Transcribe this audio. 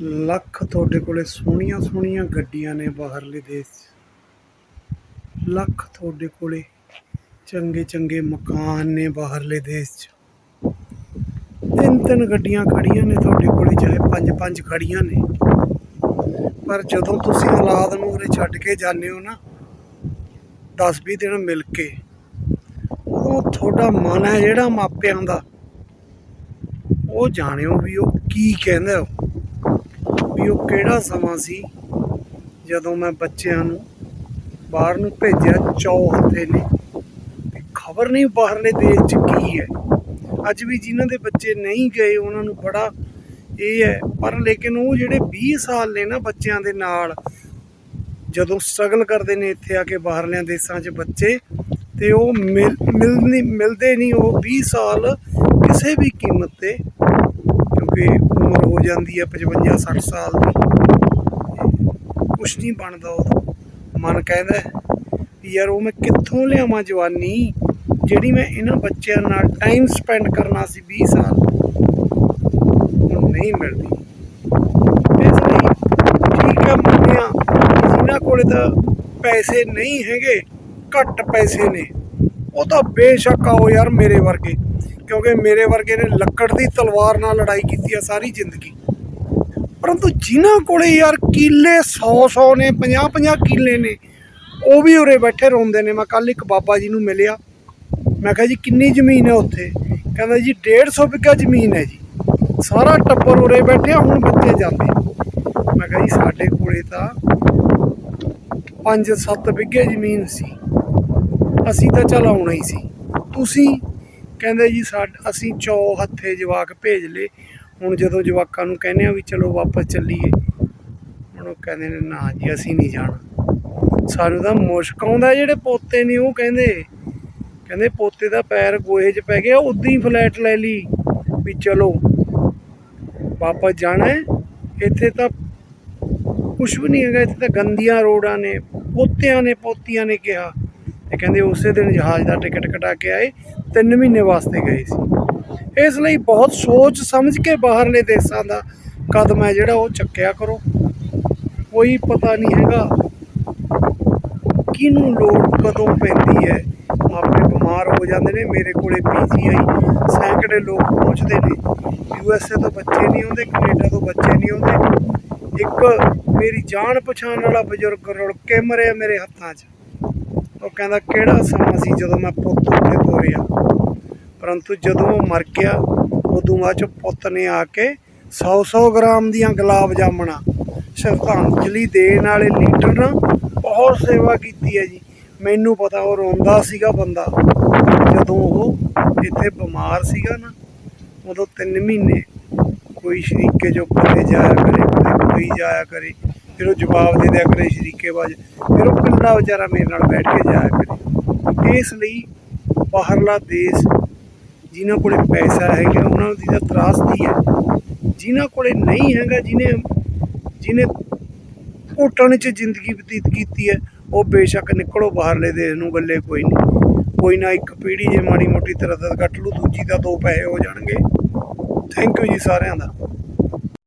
ਲੱਖ ਤੁਹਾਡੇ ਕੋਲੇ ਸੋਹਣੀਆਂ ਸੋਹਣੀਆਂ ਗੱਡੀਆਂ ਨੇ ਬਾਹਰਲੇ ਦੇਸ਼। ਲੱਖ ਤੁਹਾਡੇ ਕੋਲੇ ਚੰਗੇ ਚੰਗੇ ਮਕਾਨ ਨੇ ਬਾਹਰਲੇ ਦੇਸ਼ 'ਚ। ਤਿੰਨ ਤਿੰਨ ਗੱਡੀਆਂ ਖੜੀਆਂ ਨੇ ਤੁਹਾਡੇ ਕੋਲੇ, ਚਾਹੇ ਪੰਜ ਪੰਜ ਖੜੀਆਂ ਨੇ। ਪਰ ਜਦੋਂ ਤੁਸੀਂ ਔਲਾਦ ਨੂੰ ਉਰੇ ਛੱਡ ਕੇ ਜਾਂਦੇ ਹੋ ਨਾ 10 20 ਦਿਨ ਮਿਲ ਕੇ, ਉਦੋਂ ਤੁਹਾਡਾ ਮਨ ਹੈ ਜਿਹੜਾ ਮਾਪਿਆਂ ਦਾ। ਉਹ ਜਾਣਿਓ ਵੀ ਉਹ ਕੀ ਕਹਿੰਦਾ ਉਹ ਵੀ ਉਹ ਕਿਹੜਾ ਸਮਾਂ ਸੀ ਜਦੋਂ ਮੈਂ ਬੱਚਿਆਂ ਨੂੰ ਬਾਹਰ ਨੂੰ ਭੇਜਿਆ ਚੌ ਹੱਥੇ ਨੇ ਖਬਰ ਨਹੀਂ ਬਾਹਰਲੇ ਦੇਸ਼ 'ਚ ਕੀ ਹੈ? ਅੱਜ ਵੀ ਜਿਨ੍ਹਾਂ ਦੇ ਬੱਚੇ ਨਹੀਂ ਗਏ, ਉਹਨਾਂ ਨੂੰ ਬੜਾ ਇਹ ਹੈ। ਪਰ ਲੇਕਿਨ ਉਹ ਜਿਹੜੇ 20 ਸਾਲ ਨੇ ਨਾ ਬੱਚਿਆਂ ਦੇ ਨਾਲ, ਜਦੋਂ ਸਟਰਗਲ ਕਰਦੇ ਨੇ ਇੱਥੇ ਆ ਕੇ ਬਾਹਰਲਿਆਂ ਦੇਸ਼ਾਂ 'ਚ ਬੱਚੇ, ਤੇ ਉਹ ਮਿਲ ਮਿਲ ਨਹੀਂ ਮਿਲਦੇ ਨਹੀਂ। ਉਹ 20 ਸਾਲ ਕਿਸੇ ਵੀ ਕੀਮਤ ਤੇ ਕਿਉਂਕਿ ਉਮਰ ਹੋ ਜਾਂਦੀ ਹੈ 55 60 ਸਾਲ ਦੀ। ਕੁਛ ਨਹੀਂ ਬਣਦਾ ਉਹ ਮਨ ਕਹਿੰਦਾ ਯਾਰ ਉਹ ਮੈਂ ਕਿੱਥੋਂ ਲਿਆਵਾਂ ਜਵਾਨੀ, ਜਿਹੜੀ ਮੈਂ ਇਹਨਾਂ ਬੱਚਿਆਂ ਨਾਲ ਟਾਈਮ ਸਪੈਂਡ ਕਰਨਾ ਸੀ 20 ਸਾਲ। ਹੁਣ ਨਹੀਂ ਮਿਲਦੀ। ਇਸ ਲਈ ਠੀਕ ਹੈ ਮੰਨਿਆ। ਕਿ ਜਿਨ੍ਹਾਂ ਕੋਲੇ ਤਾਂ ਪੈਸੇ ਨਹੀਂ ਹੈਗੇ, ਘੱਟ ਪੈਸੇ ਨੇ। ਉਹ ਤਾਂ ਬੇਸ਼ੱਕ ਆਓ ਯਾਰ ਮੇਰੇ ਵਰਗੇ। ਕਿਉਂਕਿ ਮੇਰੇ ਵਰਗੇ ਨੇ ਲੱਕੜ ਦੀ ਤਲਵਾਰ ਨਾਲ ਲੜਾਈ ਕੀਤੀ ਆ ਸਾਰੀ ਜ਼ਿੰਦਗੀ। ਪਰੰਤੂ ਜਿਨ੍ਹਾਂ ਕੋਲੇ ਯਾਰ ਕਿੱਲੇ 100 100 ਨੇ 50 50 ਕਿੱਲੇ ਨੇ, ਉਹ ਵੀ ਉਰੇ ਬੈਠੇ ਰੋਂਦੇ ਨੇ। ਮੈਂ ਕੱਲ ਇੱਕ ਬਾਬਾ ਜੀ ਨੂੰ ਮਿਲਿਆ। ਮੈਂ ਕਿਹਾ ਜੀ, ਕਿੰਨੀ ਜ਼ਮੀਨ ਹੈ ਉੱਥੇ? ਕਹਿੰਦਾ ਜੀ 150 ਬਿੱਗਾ ਜ਼ਮੀਨ ਹੈ ਜੀ। ਸਾਰਾ ਟੱਬਰ ਉਰੇ ਬੈਠਿਆ ਹੁਣ ਬੱਚੇ ਜਾਂਦੇ? ਮੈਂ ਕਿਹਾ ਜੀ, ਸਾਡੇ ਕੋਲੇ ਤਾਂ 5-7 ਬਿੱਗੇ ਜ਼ਮੀਨ ਸੀ। ਅਸੀਂ ਤਾਂ ਚੱਲ ਆਉਣਾ ਹੀ ਸੀ। ਤੁਸੀਂ ਕਹਿੰਦੇ ਜੀ ਸਾਡ, ਅਸੀਂ ਚੌ ਹੱਥੇ ਜਵਾਕ ਭੇਜ ਲਏ। ਹੁਣ ਜਦੋਂ ਜਵਾਕਾਂ ਨੂੰ ਕਹਿੰਦੇ ਆ ਵੀ ਚਲੋ ਵਾਪਸ ਚੱਲੀਏ, ਹੁਣ ਉਹ ਕਹਿੰਦੇ ਨੇ, ਨਾ ਜੀ, ਅਸੀਂ ਨਹੀਂ ਜਾਣਾ। ਸਾਨੂੰ ਤਾਂ ਮੁਸ਼ਕ ਆਉਂਦਾ, ਜਿਹੜੇ ਪੋਤੇ ਨੇ ਉਹ ਕਹਿੰਦੇ। ਕਹਿੰਦੇ ਪੋਤੇ ਦਾ ਪੈਰ ਗੋਹੇ 'ਚ ਪੈ ਗਿਆ, ਉਦਾਂ ਹੀ ਫਲੈਟ ਲੈ ਲਈ ਵੀ ਚਲੋ, ਵਾਪਸ ਜਾਣਾ ਇੱਥੇ ਤਾਂ ਕੁਝ ਵੀ ਨਹੀਂ ਹੈਗਾ, ਇੱਥੇ ਤਾਂ ਗੰਦੀਆਂ ਰੋਡਾਂ ਨੇ, ਪੋਤਿਆਂ ਨੇ, ਪੋਤੀਆਂ ਨੇ ਕਿਹਾ। ਤੇ ਕਹਿੰਦੇ ਉਸੇ ਦਿਨ ਜਹਾਜ਼ ਦਾ ਟਿਕਟ ਕਟਾ ਕੇ ਆਏ। 3 ਮਹੀਨੇ ਵਾਸਤੇ ਗਏ ਸੀ। ਇਸ ਲਈ ਬਹੁਤ ਸੋਚ ਸਮਝ ਕੇ ਬਾਹਰਲੇ ਦੇਸ਼ਾਂ ਦਾ ਕਦਮ ਹੈ ਜਿਹੜਾ ਉਹ ਚੱਕਿਆ ਕਰੋ। ਕੋਈ ਪਤਾ ਨਹੀਂ ਹੈਗਾ ਕਿਹਨੂੰ ਲੋੜ ਕਦੋਂ ਪੈਂਦੀ ਹੈ। ਆਪੇ ਬਿਮਾਰ ਹੋ ਜਾਂਦੇ ਨੇ। ਮੇਰੇ ਕੋਲੇ ਪੀਜੀਆਈ ਸੈਂਕੜੇ ਲੋਕ ਪਹੁੰਚਦੇ ਨੇ। ਯੂਐਸਏ ਤੋਂ ਬੱਚੇ ਨਹੀਂ ਆਉਂਦੇ ਕੈਨੇਡਾ ਤੋਂ ਬੱਚੇ ਨਹੀਂ ਆਉਂਦੇ ਇੱਕ ਮੇਰੀ ਜਾਣ ਪਛਾਣ ਵਾਲਾ ਬਜ਼ੁਰਗ ਰੁੜ ਕੇ ਮਰਿਆ ਮੇਰੇ ਹੱਥਾਂ 'ਚ। ਉਹ ਕਹਿੰਦਾ, ਕਿਹੜਾ ਸਮਾਂ ਸੀ ਜਦੋਂ ਮੈਂ ਪੁੱਤ ਉੱਤੇ ਤੋਰਿਆ? ਪਰੰਤੂ ਜਦੋਂ ਉਹ ਮਰ ਗਿਆ, ਉਦੋਂ ਬਾਅਦ ਚ ਪੁੱਤ ਨੇ ਆ ਕੇ 100-100 ਗ੍ਰਾਮ ਦੀਆਂ ਗੁਲਾਬ ਜਾਮਣਾ, ਸ਼ਰਧਾਂਜਲੀ ਦੇਣ ਵਾਲੇ ਲੀਡਰ ਨਾ ਬਹੁਤ ਸੇਵਾ ਕੀਤੀ ਹੈ ਜੀ। ਮੈਨੂੰ ਪਤਾ ਉਹ ਰੋਂਦਾ ਸੀਗਾ ਬੰਦਾ। ਜਦੋਂ ਉਹ ਇੱਥੇ ਬਿਮਾਰ ਸੀਗਾ ਨਾ, ਉਦੋਂ 3 ਮਹੀਨੇ ਕੋਈ ਸ਼ਰੀਕੇ ਜੋ ਕਿਤੇ ਜਾਇਆ ਕਰੇ ਕਦੇ ਕੋਈ ਜਾਇਆ ਕਰੇ। ਫਿਰ ਉਹ ਜਵਾਬ ਦੇ ਦਿਆ ਕਰੇ ਸ਼ਰੀਕੇਬਾਜ਼। ਫਿਰ ਉਹ ਕੱਲਾ ਵਿਚਾਰਾ ਮੇਰੇ ਨਾਲ ਬੈਠ ਕੇ ਜਾਇਆ ਕਰੇ। ਇਸ ਲਈ ਬਾਹਰਲਾ ਦੇਸ਼ ਜਿਨ੍ਹਾਂ ਕੋਲੇ ਪੈਸਾ ਹੈਗਾ, ਉਹਨਾਂ ਦੀ ਤਾਂ ਤਰਾਸਦੀ ਹੈ। ਜਿਨ੍ਹਾਂ ਕੋਲੇ ਨਹੀਂ ਹੈਗਾ, ਜਿਨੇ ਜਿਨੇ ਘੁੱਟਣ 'ਚ ਜ਼ਿੰਦਗੀ ਬਤੀਤ ਕੀਤੀ ਹੈ, ਉਹ ਬੇਸ਼ੱਕ ਨਿਕਲੋ ਬਾਹਰਲੇ ਦੇਸ਼ ਨੂੰ ਗੱਲੇ ਕੋਈ ਨਹੀਂ। ਕੋਈ ਨਾ ਇੱਕ ਪੀੜੀ ਜੇ ਮਾੜੀ ਮੋਟੀ ਤਰ੍ਹਾਂ ਦਾ ਕੱਟ ਲੂ ਦੂਜੀ ਦਾ ਦੋ ਪੈਸੇ ਹੋ ਜਾਣਗੇ। ਥੈਂਕ ਯੂ ਜੀ ਸਾਰਿਆਂ ਦਾ।